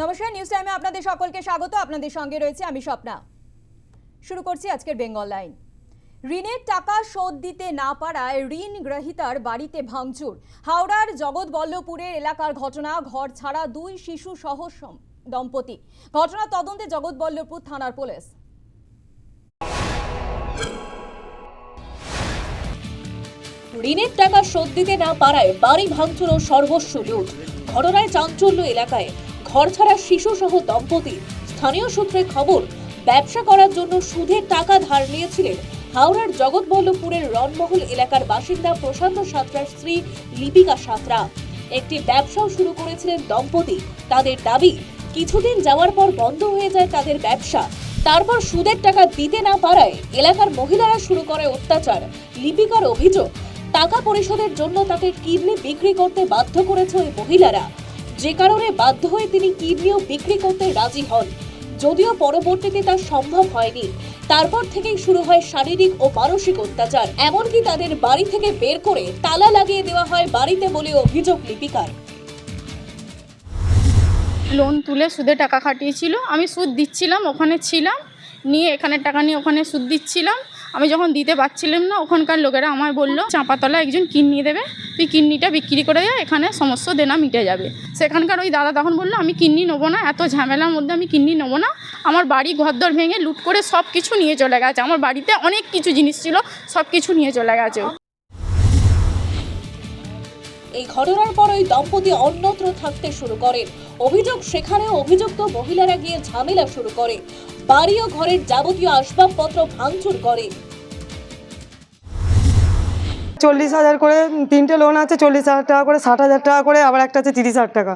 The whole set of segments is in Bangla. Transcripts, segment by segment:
নমস্কার নিউজ টাইমে আপনাদের সকলকে স্বাগত। আপনাদের সঙ্গে রয়েছে আমি স্বপ্না। শুরু করছি আজকের বেঙ্গল লাইন। ঋণের টাকা শোধ দিতে না পারায় ঋণ গ্রহীতার বাড়িতে ভাঙচুর। হাওড়ার জগৎবল্লভপুরের এলাকার ঘটনা, ঘর ছাড়া দুই শিশু সহ দম্পতি। ঘটনা তদন্তে জগৎবল্লভপুর থানার পুলিশ। ঋণের টাকা শোধ দিতে না পারায় বাড়ি ভাঙচুর ও সর্বস্ব লুট। ঘটনায় চাঞ্চল্য এলাকায়। ঘর ছাড়া শিশু সহ দম্পতি। স্থানীয় সূত্রে খবর, ব্যবসা করার জন্য সুদের টাকা ধার নিয়েছিলেন হাওড়ার জগৎবল্লভপুরের রনমহল এলাকার বাসিন্দা প্রশান্ত সাঁতরার স্ত্রী লিপিকা সাঁতরা। একটি ব্যবসাও শুরু করেছিলেন দম্পতি। তাদের দাবি, কিছুদিন যাওয়ার পর বন্ধ হয়ে যায় তাদের ব্যবসা। তারপর সুদের টাকা দিতে না পারায় এলাকার মহিলারা শুরু করে অত্যাচার। লিপিকার অভিযোগ, টাকা পরিশোধের জন্য তাকে কিডনি বিক্রি করতে বাধ্য করেছে ওই মহিলারা। যে কারণে বাধ্য হয়ে তিনি কিডনিও বিক্রি করতে রাজি হন। যদিও পরবর্তীতে তা সম্ভব হয়নি। তারপর থেকেই শুরু হয় শারীরিক ও মানসিক অত্যাচার। এমনকি তাদের বাড়ি থেকে বের করে তালা লাগিয়ে দেওয়া হয় বাড়িতে বলে অভিযোগ লিপিকার। লোন তুলে সুদে টাকা খাটিয়েছিল। আমি সুদ দিচ্ছিলাম, ওখানে ছিলাম। নিয়ে এখানে টাকা নিয়ে ওখানে সুদ দিচ্ছিলাম। আমি যখন দিতে পারছিলাম না, ওখানকার লোকেরা আমায় বলল চাঁপাতলা একজন কিডনি দেবে, তুই কিডনিটা বিক্রি করে যা এখানে সমস্ত দেনা মিটে যাবে। সেখানকার ওই দাদা তখন বলল, আমি কিডনি নেব না, এত ঝামেলার মধ্যে আমি কিডনি নেব না। আমার বাড়ি ঘরদর ভেঙে লুট করে সব কিছু নিয়ে চলে গেছে। আমার বাড়িতে অনেক কিছু জিনিস ছিল সব কিছু নিয়ে চলে গেছে। এই ঘটনার পর ওই দম্পতি অন্যত্র থাকতে শুরু করেন। অভিযোগ সেখানেও অভিযুক্ত মহিলারা গিয়ে ঝামেলা শুরু করে। বাড়ি ও ঘরের যাবতীয় আসবাবপত্র ভাঙচুর করে। চল্লিশ হাজার করে তিনটে লোন আছে চল্লিশ হাজার টাকা করে ষাট হাজার টাকা করে আবার একটা আছে তিরিশ হাজার টাকা।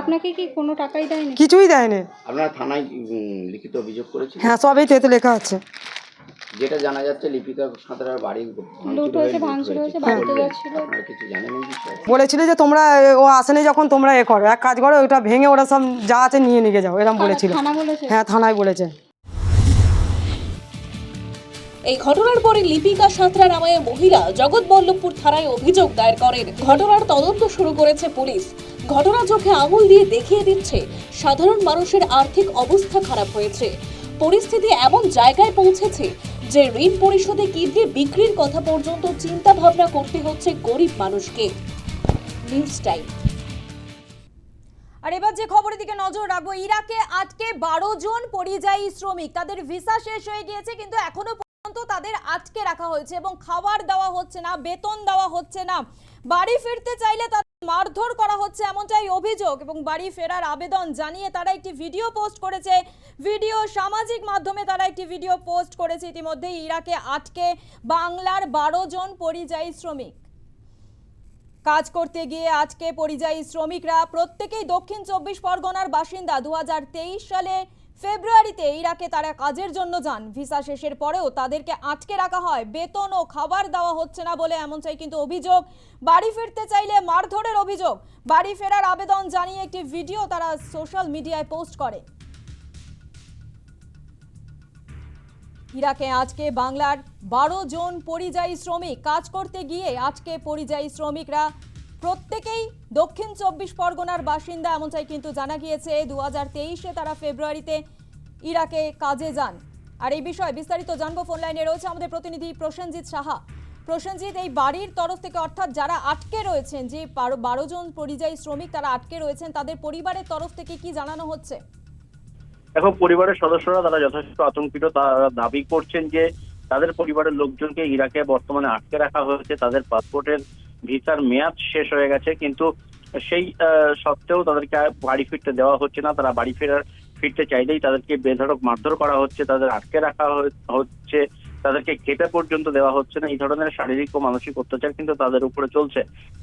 আপনাকে কি কোনো টাকাই দেয়নি? কিছুই দেয়নি। আপনারা থানায় উম, লিখিত অভিযোগ করেছেন? হ্যাঁ সবই তো এতে লেখা আছে। যেটা জানা যাচ্ছে লিপিকা সাঁতরার বাড়ি লুট হয়েছে, ভাঙচুর হয়েছে, বাড়িতে যাচ্ছিল। আপনারা কিছু জানেন এই বিষয়ে বলেছিল যে তোমরা এ, ও আসেনি যখন তোমরা এ করো। এক কাজ করো ওটা ভেঙে ওরা সব যা আছে নিয়ে নিয়ে যাও এরকম বলেছিল। থানা বলেছে? হ্যাঁ থানায় বলেছে। এই ঘটনার পরে লিপিকা সাঁতরা নামে মহিলা জগৎবল্লভপুর থানায় অভিযোগ দায়ের করেন। ঘটনার তদন্ত শুরু করেছে পুলিশ। ঘটনা চোখে আঙুল দিয়ে দেখিয়ে দিচ্ছে, সাধারণ মানুষের আর্থিক অবস্থা খারাপ হয়েছে। পরিস্থিতি এমন জায়গায় পৌঁছেছে যে ঋণ পরিশোধে কিডনি বিক্রির কথা পর্যন্ত চিন্তা ভাবনা করতে হচ্ছে গরিব মানুষকে। News time. আর এবার যে খবরের দিকে নজর রাখব, ইরাকে আটকে বারো জন পরিযায়ী শ্রমিক। তাদের ভিসা শেষ হয়ে গিয়েছে, কিন্তু এখনও তাদের আটকে রাখা হয়েছে এবং খাবার দেওয়া হচ্ছে না, বেতন দেওয়া হচ্ছে না। বাড়ি ফিরতে চাইলে তাদের মারধর করা হচ্ছে এমনটাই অভিযোগ এবং বাড়ি ফেরার আবেদন জানিয়ে তারা একটি ভিডিও পোস্ট করেছে। ভিডিও সামাজিক মাধ্যমে তারা একটি ভিডিও পোস্ট করেছে। ইতিমধ্যেই ইরাকে আটকে বাংলার বারো জন পরিযায়ী শ্রমিক। কাজ করতে গিয়ে আজকে পরিযায়ী শ্রমিকরা প্রত্যেকেই দক্ষিণ চব্বিশ পরগনার বাসিন্দা। দু হাজার তেইশ সালে ফেব্রুয়ারিতে ইরাকে তারা কাজের জন্য যান। ভিসা শেষের পরেও তাদেরকে আটকে রাখা হয়। বেতন ও খাবার দেওয়া হচ্ছে না বলে এমনটাই কিন্তু অভিযোগ। বাড়ি ফিরতে চাইলে মারধরের অভিযোগ। বাড়ি ফেরার আবেদন জানিয়ে একটি ভিডিও তারা সোশ্যাল মিডিয়ায় পোস্ট করে। ইরাকে আজকে বাংলার বারো জন পরিযায়ী শ্রমিক কাজ করতে গিয়ে আজকে পরিযায়ী শ্রমিকরা প্রত্যেকেই দক্ষিণ চব্বিশ পরগনার বাসিন্দা, এমনটাই কিন্তু জানা গিয়েছে। দু হাজার তেইশে তারা ফেব্রুয়ারিতে ইরাকে কাজে যান। আর এই বিষয়ে বিস্তারিত জানব ফোন লাইনে রয়েছে আমাদের প্রতিনিধি প্রসেনজিৎ সাহা। প্রসেনজিৎ, এই বাড়ির তরফ থেকে অর্থাৎ যারা আটকে রয়েছেন, যে বারো জন পরিযায়ী শ্রমিক তারা আটকে রয়েছেন, তাদের পরিবারের তরফ থেকে কি জানানো হচ্ছে? দেখো, পরিবারের সদস্যরা তারা যথেষ্ট আতঙ্কিত। তারা দাবি করছেন যে তাদের পরিবারের লোকজনকে ইরাকে বর্তমানে আটকে রাখা হয়েছে। তাদের পাসপোর্টের ভিসার মেয়াদ শেষ হয়ে গেছে, কিন্তু সেই সত্ত্বেও তাদেরকে বাড়ি ফিরতে দেওয়া হচ্ছে না। তারা বাড়ি ফেরার, ফিরতে চাইলেই তাদেরকে বেধড়ক মারধর করা হচ্ছে, তাদের আটকে রাখা হচ্ছে, তাদেরকে খেতে পর্যন্ত দেওয়া হচ্ছে না। এই ধরনের শারীরিক ও মানসিক অত্যাচার কিন্তু তাদের উপরে চলছে।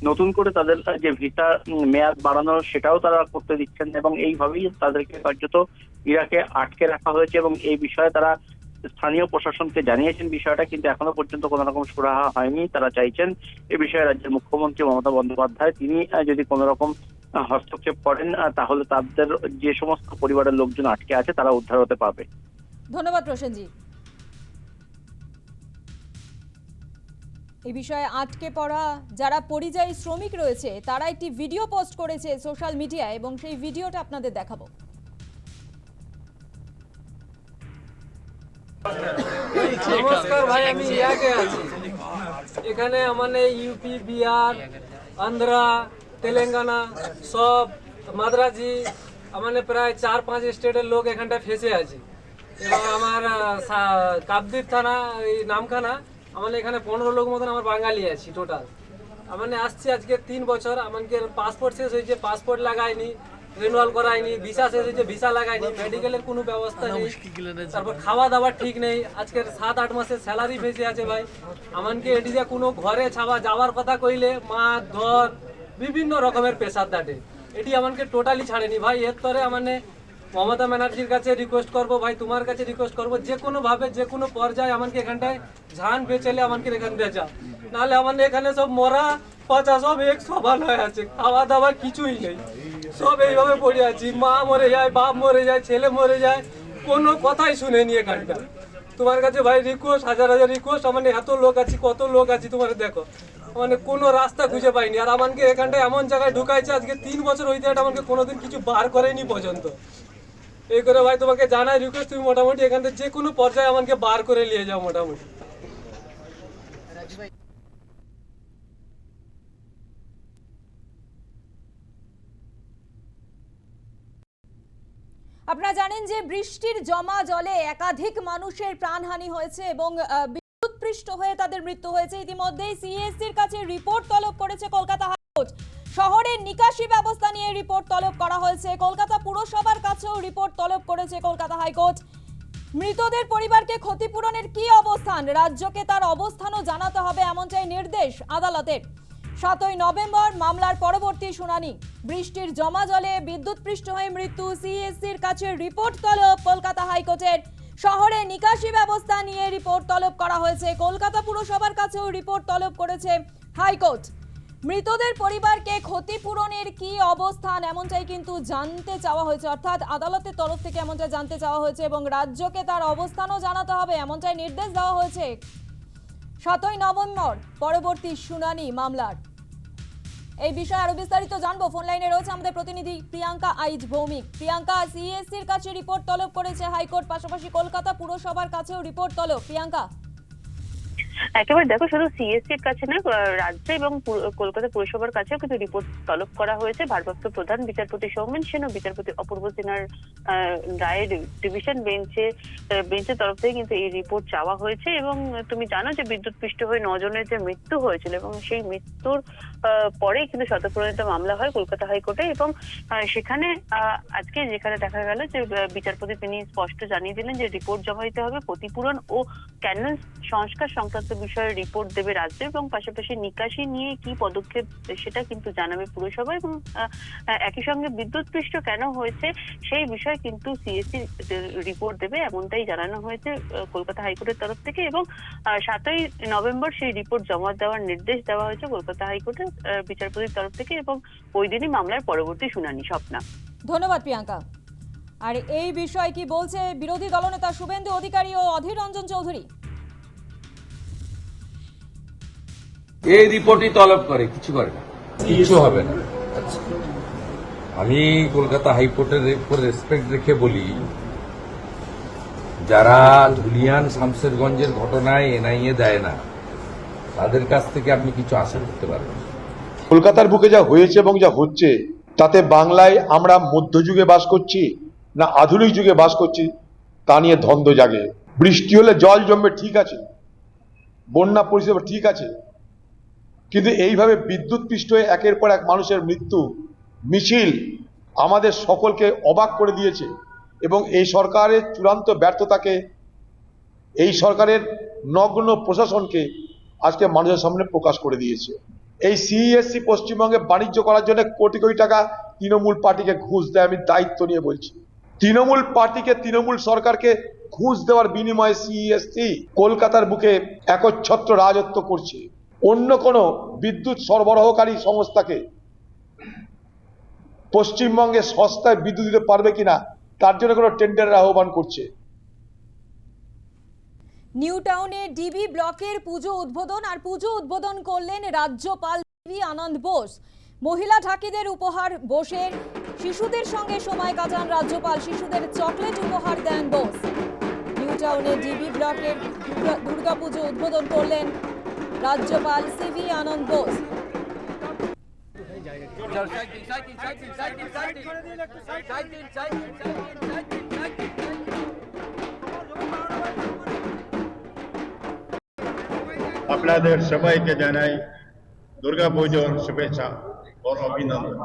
নতুন করে তাদের যে ভিসা মেয়াদ বাড়ানো, সেটাও তারা করতে দিচ্ছেন এবং এইভাবেই তাদেরকে কার্যত ইরাকে আটকে রাখা হয়েছে এবং এই বিষয়ে তারা স্থানীয় প্রশাসনকে জানিয়েছেন বিষয়টা, কিন্তু এখনও পর্যন্ত কোনো রকম সুরাহা হয়নি। তারা চাইছেন এ বিষয়ে রাজ্যের মুখ্যমন্ত্রী মমতা বন্দ্যোপাধ্যায়, তিনি যদি কোনো রকম হস্তক্ষেপ করেন তাহলে তাদের যে সমস্ত পরিবারের লোকজন আটকে আছে, তারা উদ্ধার হতে পারবে। ধন্যবাদ প্রসেনজিৎ এই বিষয়ে আটকে পড়া যারা পরিযায়ী শ্রমিক রয়েছে, তারা একটি ভিডিও পোস্ট করেছে সোশ্যাল মিডিয়ায়, এবং সেই ভিডিওটা আপনাদের দেখাবো। নমস্কার ভাই, আমি ইয়াকে আছি। এখানে মানে ইউপি বিহার আন্ধ্রা তেলেঙ্গানা সব মাদ্রাজি মানে প্রায় চার পাঁচ স্টেটের লোক এখানটায় ফেসে আছে। এবং আমার কাকদ্বীপ থানা, এই নামখানা, আমার এখানে পনেরো লোক মতন আমার বাঙালি আছি টোটাল মানে আসছি আজকে তিন বছর আমাকে পাসপোর্ট শেষ হয়েছে? পাসপোর্ট লাগায়নি রিনুয়াল করায়নি, ভিসা শেষ হয়েছে, ভিসা লাগায়নি মেডিকেলের কোনো ব্যবস্থা নেই। তারপর খাওয়া দাওয়া ঠিক নেই। আজকের সাত আট মাসের স্যালারি ভেসে আছে ভাই। আমাকে এটিতে কোনো ঘরে ছাওয়া যাওয়ার কথা কইলে মা, ধর, বিভিন্ন রকমের পেশার দাটে। এটি আমাকে টোটালি ছাড়েনি। ভাই, এর তরে মানে মমতা ব্যানার্জির কাছে রিকোয়েস্ট করব, ভাই, তোমার কাছে রিকোয়েস্ট করব। যে কোনো ভাবে, যে কোনো পর্যায়ে আমাকে এখানটায় ঝান বেচেলে আমাকে এখান বেচা নাহলে আমাদের এখানে সব মরা, পচা সব এক সমান হয়ে আছে। খাওয়া দাওয়া কিছুই নেই। সব এইভাবে পড়ে আছি। মা মরে যায়, বাপ মরে যায়, ছেলে মরে যায়, কোনো কথাই শুনেনি এখানটা তোমার কাছে ভাই রিকোয়েস্ট হাজার হাজার রিকোয়েস্ট মানে এত লোক আছি, কত লোক আছি, তোমার দেখো। মানে কোনো রাস্তা খুঁজে পাইনি। আর আমাকে এখানটায় এমন জায়গায় ঢুকাইছে, আজকে তিন বছর হইতে এটা আমাকে কোনোদিন কিছু বার করেনি পর্যন্ত। এই করে ভাই তোমাকে জানাই রিকোয়েস্ট তুমি মোটামুটি এখান থেকে যে কোনো পর্যায়ে আমাকে বার করে নিয়ে যাও মোটামুটি। আপনারা জানেন যে বৃষ্টির জমা জলে একাধিক মানুষের প্রাণহানি হয়েছে এবং বিদ্যুৎপৃষ্ট হয়ে তাদের মৃত্যু হয়েছে। ইতিমধ্যেই সিএসসির কাছে রিপোর্ট তলব করেছে কলকাতা হাইকোর্ট। শহরের নিকাশি ব্যবস্থা নিয়ে রিপোর্ট তলব করা হয়েছে। কলকাতা পুরসভার কাছেও রিপোর্ট তলব করেছে কলকাতা হাইকোর্ট। মৃতদের পরিবারকে ক্ষতিপূরণের কি অবস্থান? রাজ্যকে তার অবস্থানও জানাতে হবে এমনটাই নির্দেশ আদালতের। সাতই নভেম্বর মামলার পরবর্তী শুনানি। বৃষ্টির জমা জলে বিদ্যুৎপৃষ্ট হয়ে মৃত্যু, সিএসসির কাছে রিপোর্ট তলব কলকাতা হাইকোর্টের। শহরে নিকাশি ব্যবস্থা নিয়ে রিপোর্ট তলব করা হয়েছে। কলকাতা পুরসভার কাছেও রিপোর্ট তলব করেছে হাইকোর্ট। মৃতদের পরিবারকে ক্ষতিপূরণের কি অবস্থান এমনটাই কিন্তু জানতে চাওয়া হয়েছে। অর্থাৎ আদালতের তরফ থেকে এমনটা জানতে চাওয়া হয়েছে এবং রাজ্যকে তার অবস্থানও জানাতে হবে এমনটাই নির্দেশ দেওয়া হয়েছে। সাতই নভেম্বর পরবর্তী শুনানি মামলার। এই বিষয়ে আরও বিস্তারিত জানব। ফোন লাইনে রয়েছে আমাদের প্রতিনিধি প্রিয়াঙ্কা আইজ ভৌমিক। প্রিয়াঙ্কা, সিএসসির কাছে রিপোর্ট তলব করেছে হাইকোর্ট, পাশাপাশি কলকাতা পুরসভার কাছেও রিপোর্ট তলব। প্রিয়াঙ্কা? একেবারে দেখো, শুধু সিএসসি এর কাছে না, রাজ্য এবং কলকাতা পুরসভার কাছেও কিন্তু রিপোর্ট তলব করা হয়েছে। ভারপ্রাপ্ত প্রধান বিচারপতি সৌমেন সেন ও বিচারপতি অপূর্ব সিনহার রায়ের ডিভিশন বেঞ্চে বেঞ্চের তরফ থেকে কিন্তু এই রিপোর্ট চাওয়া হয়েছে এবং তুমি জানো যে বিদ্যুৎ পৃষ্ঠ হয়ে নজনের যে মৃত্যু হয়েছিল এবং সেই মৃত্যুর পরেই কিন্তু শতপ্রণীত মামলা হয় কলকাতা হাইকোর্টে এবং সেখানে আজকে যেখানে দেখা গেল যে বিচারপতি তিনি স্পষ্ট জানিয়ে দিলেন যে রিপোর্ট জমা দিতে হবে, ক্ষতিপূরণ ও ক্যানন সংস্কার সংক্রান্ত বিষয়ে রিপোর্ট দেবে রাজ্য এবং পাশাপাশি নিকাশি নিয়ে কি পদক্ষেপ সেটা কিন্তু জানাবে পুরসভা এবং একই সঙ্গে বিদ্যুৎ পৃষ্ঠ কেন হয়েছে সেই বিষয়ে কিন্তু সিএসসি রিপোর্ট দেবে এমনটাই জানানো হয়েছে কলকাতা হাইকোর্টের তরফ থেকে এবং সাতই নভেম্বর সেই রিপোর্ট জমা দেওয়ার নির্দেশ দেওয়া হয়েছে কলকাতা হাইকোর্টের বিচারপতির তরফ থেকে এবং ওই দিনই মামলার পরবর্তী শুনানি স্বপ্না। ধন্যবাদ প্রিয়াঙ্কা। আর এই বিষয়ে কি বলছে বিরোধী দলনেতা শুভেন্দু অধিকারী ও অধীর রঞ্জন চৌধুরী? এই রিপোর্টই তলব করে, কিছু করে না। কিছু হবে না। আমি কলকাতা হাইকোর্টের উপর রেসপেক্ট রেখে বলি, যারা ধুলিয়ান শামসেরগঞ্জের ঘটনায় এনআইএ দেয় না, তাদের কাছ থেকে আপনি কিছু আশা করতে পারবেন। কলকাতার বুকে যা হয়েছে এবং যা হচ্ছে, তাতে বাংলায় আমরা মধ্যযুগে বাস করছি, না আধুনিক যুগে বাস করছি, তা নিয়ে ধন্দ জাগে। বৃষ্টি হলে জল জমবে, ঠিক আছে। বন্যা পরিষেবা ঠিক আছে। কিন্তু এইভাবে বিদ্যুৎ পৃষ্ঠ হয়ে একের পর এক মানুষের মৃত্যু মিছিল আমাদের সকলকে অবাক করে দিয়েছে এবং এই সরকারের চূড়ান্ত ব্যর্থতাকে, এই সরকারের নগ্ন প্রশাসনকে আজকে মানুষের সামনে প্রকাশ করে দিয়েছে। এই সিএসসি পশ্চিমবঙ্গে বাণিজ্য করার জন্য কোটি কোটি টাকা তৃণমূল পার্টিকে ঘুষ দেয়, আমি দায়িত্ব নিয়ে বলছি। তৃণমূল পার্টিকে, তৃণমূল সরকারকে ঘুষ দেওয়ার বিনিময়ে সিএসসি কলকাতার বুকে একচ্ছত্র রাজত্ব করছে। অন্য কোনো বিদ্যুৎ সরবরাহকারী সংস্থাকে পশ্চিমবঙ্গে সস্তায় বিদ্যুৎ দিতে পারবে কিনা, তার জন্য কোনো টেন্ডারের আহ্বান করছে। নিউ টাউনে ডিবি ব্লকের পুজো উদ্বোধন আর পুজো উদ্বোধন করলেন রাজ্যপাল আনন্দ বোস। মহিলা ঠাকিদের উপহার বোসের, শিশুদের সঙ্গে সময় কাটান রাজ্যপাল, শিশুদের চকলেট উপহার দেন বোস। নিউ টাউনে ডিবি ব্লকের দুর্গাপুজো উদ্বোধন করলেন রাজ্যপাল সিভি আনন্দ বোস আপনাদের সবাইকে জানাই দুর্গা পুজোর শুভেচ্ছা ও অভিনন্দন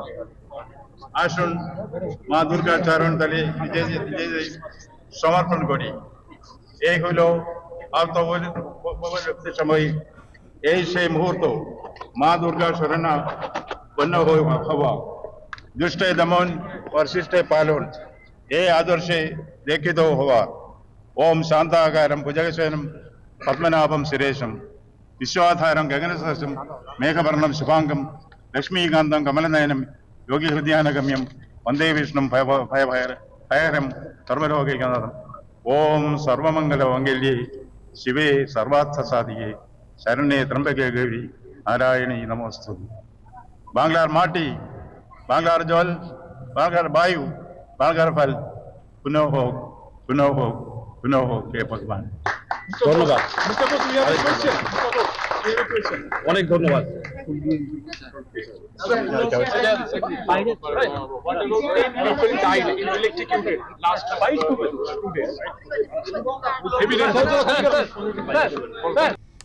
আসুন মা দুর্গার চরণ তলে সমর্পণ করি এই হইল আত্মবলির সময় এই সেই মুহূর্ত মা দুর্গা শরণা বন্য হওয়া দুষ্টে দমন শিষ্টে পালন এই আদর্শে রেখিত হওয়া ഓം ശാന്താകാരം ഭുജഗശേനം പത്മനാഭം സുരേശം വിശ്വാധാരം ഗഗനസഹസം മേഘവർണം ശുഭാംഗം ലക്ഷ്മീകാന്തം കമലനയനം യോഗി ഹൃദയാനഗമ്യം വന്ദേ വിഷ്ണു ഭയഹരം സർവലോകൈകനാഥം ഓം സർവമംഗലമംഗല്യേ ശിവേ സർവാർത്ഥ സാധികേ शरणे त्रंबके गवि नारायणी नमोस्तु बांग्लार माटी बांग्लार जल बांग्लार वायु बांग्लार फल पुनो हो पुनो हो पुनो हो के पदवान धन्यवाद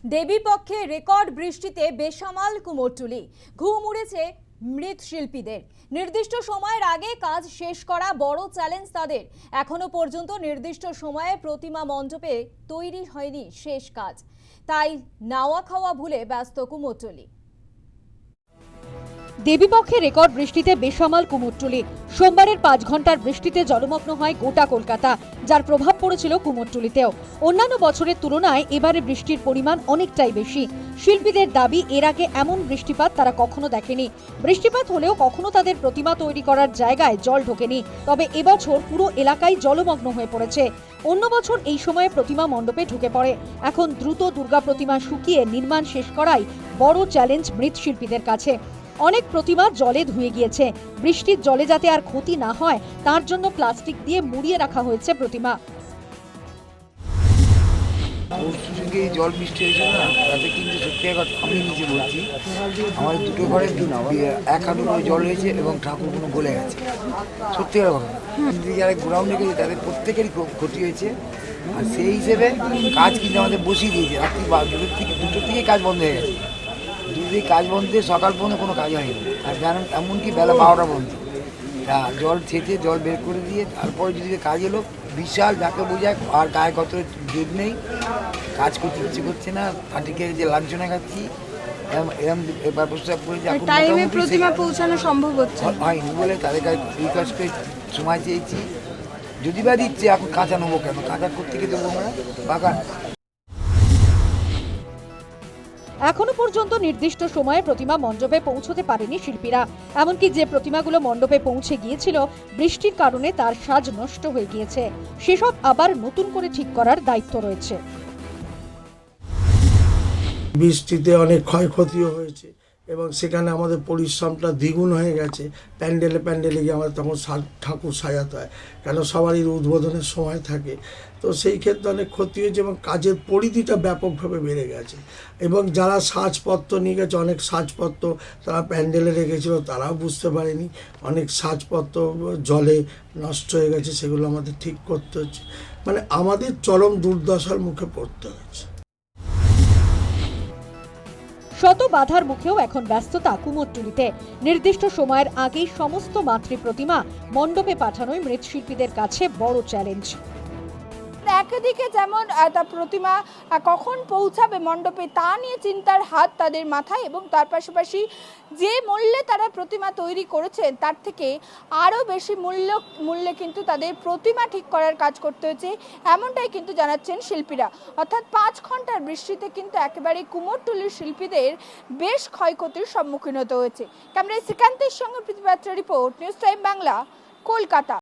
দেবীপক্ষে রেকর্ড বৃষ্টিতে বেসামাল কুমোরটুলি। ঘুম উড়েছে মৃৎশিল্পীদের। নির্দিষ্ট সময়ের আগে কাজ শেষ করা বড় চ্যালেঞ্জ তাদের। এখনও পর্যন্ত নির্দিষ্ট সময়ে প্রতিমা মণ্ডপে তৈরি হয়নি শেষ কাজ। তাই নাওয়া খাওয়া ভুলে ব্যস্ত কুমোরটুলি। দেবীপক্ষে রেকর্ড বৃষ্টিতে বেসামাল কুমোরটুলি। সোমবারের পাঁচ ঘণ্টার বৃষ্টিতে জলমগ্ন হয় গোটা কলকাতা, যার প্রভাব পড়েছিল কুমোরটুলিতেও। অন্যান্য বছরের তুলনায় এবারে বৃষ্টির পরিমাণ অনেকটাই বেশি। শিল্পীদের দাবি, এর আগে এমন বৃষ্টিপাত তারা কখনো দেখেনি। বৃষ্টিপাত হলেও কখনো তাদের প্রতিমা তৈরি করার জায়গায় জল ঢোকেনি। তবে এবছর পুরো এলাকায় জলমগ্ন হয়ে পড়েছে। অন্য বছর এই সময়ে প্রতিমা মণ্ডপে ঢুকে পড়ে। এখন দ্রুত দুর্গা প্রতিমা শুকিয়ে নির্মাণ শেষ করাই বড় চ্যালেঞ্জ মৃৎশিল্পীদের কাছে। অনেক প্রতিমা জলে ধুয়ে গিয়েছে। বৃষ্টির জলে যাতে আর ক্ষতি না হয়, তার জন্য প্লাস্টিক দিয়ে মুড়িয়ে রাখা হয়েছে প্রতিমা। জল বৃষ্টি হয়েছিল না, তাতে কিন্তু সত্যি আমি নিজে বলছি দুটো ঘরে এক হাঁটু জল হয়েছে এবং ঠাকুরগুলো গলে গেছে। সত্যি যারা গ্রাউন্ডে গেছে, তাদের প্রত্যেকেরই ক্ষতি হয়েছে। আর সেই হিসেবে কাজ কিন্তু আমাদের বসিয়ে দিয়েছে। রাত্রি দুটোর থেকে কাজ বন্ধ হয়ে গেছে। থেকে কাজ বন্ধ সকাল পর্যন্ত কোনো কাজ হয়নি। আর জানেন এমনকি বেলা বারোটা পর্যন্ত। তা জল ছেঁচে জল বের করে দিয়ে তারপরে যদি কাজ এলো বিশাল যাকে বোঝায় আর গায়ে কত জেদ নেই কাজ করতে ইচ্ছে করছে না পার্টিকে যে লাঞ্ছনা খাচ্ছি টাইমে প্রতিমা পৌঁছানো সম্ভব হচ্ছে। হয়নি বলে তাদের কাছে রিকোয়েস্ট করে সময় চেয়েছি। যদি বা দিচ্ছে এখন কাঁচা নেব কেন? কাঁচা করতে গিয়ে দেবো আমরা? বাগান। এখনও পর্যন্ত নির্দিষ্ট সময়ে প্রতিমা মণ্ডপে পৌঁছতে পারেনি শিল্পীরা। এমনকি যে প্রতিমাগুলো মণ্ডপে পৌঁছে গিয়েছিল, বৃষ্টির কারণে তার সাজ নষ্ট হয়ে গিয়েছে। সেসব আবার নতুন করে ঠিক করার দায়িত্ব রয়েছে। বৃষ্টিতে অনেক ক্ষয়ক্ষতিও হয়েছে এবং সেখানে আমাদের পরিশ্রমটা দ্বিগুণ হয়ে গেছে। প্যান্ডেলে প্যান্ডেলে গিয়ে আমাদের তখন ঠাকুর সাজাতে হয়। কেন? সবারই উদ্বোধনের সময় থাকে। তো সেই ক্ষেত্রে অনেক ক্ষতি হয়েছে এবং কাজের পরিধিটা ব্যাপকভাবে বেড়ে গেছে। এবং যারা সাজপত্র নিয়ে গেছে, অনেক সাজপত্র তারা প্যান্ডেলে রেখেছিল, তারাও বুঝতে পারেনি। অনেক সাজপত্র জলে নষ্ট হয়ে গেছে, সেগুলো আমাদের ঠিক করতে হচ্ছে। মানে আমাদের চরম দুর্দশার মুখে পড়তে হয়েছে শত বাধার মুখেও এখন ব্যস্ততা কুমোরটুলিতে। নির্দিষ্ট সময়ের আগেই সমস্ত মাতৃ প্রতিমা মণ্ডপে পাঠানোই মৃৎশিল্পীদের কাছে বড় চ্যালেঞ্জ। একদিকে যেমন আহ, তা প্রতিমা কখন পৌঁছাবে মণ্ডপে তা নিয়ে চিন্তার হাত তাদের মাথায় এবং তার পাশাপাশি যে মূল্যে তারা প্রতিমা তৈরি করেছেন তার থেকে আরও বেশি মূল্য মূল্যে কিন্তু তাদের প্রতিমা ঠিক করার কাজ করতে হয়েছে এমনটাই কিন্তু জানাচ্ছেন শিল্পীরা। অর্থাৎ পাঁচ ঘণ্টার বৃষ্টিতে কিন্তু একেবারে কুমোরটুলির শিল্পীদের বেশ ক্ষয়ক্ষতির সম্মুখীন হতে হয়েছে। ক্যামেরায় শ্রীকান্তের সঙ্গে প্রতিপাত্র report news time Bangla Kolkata.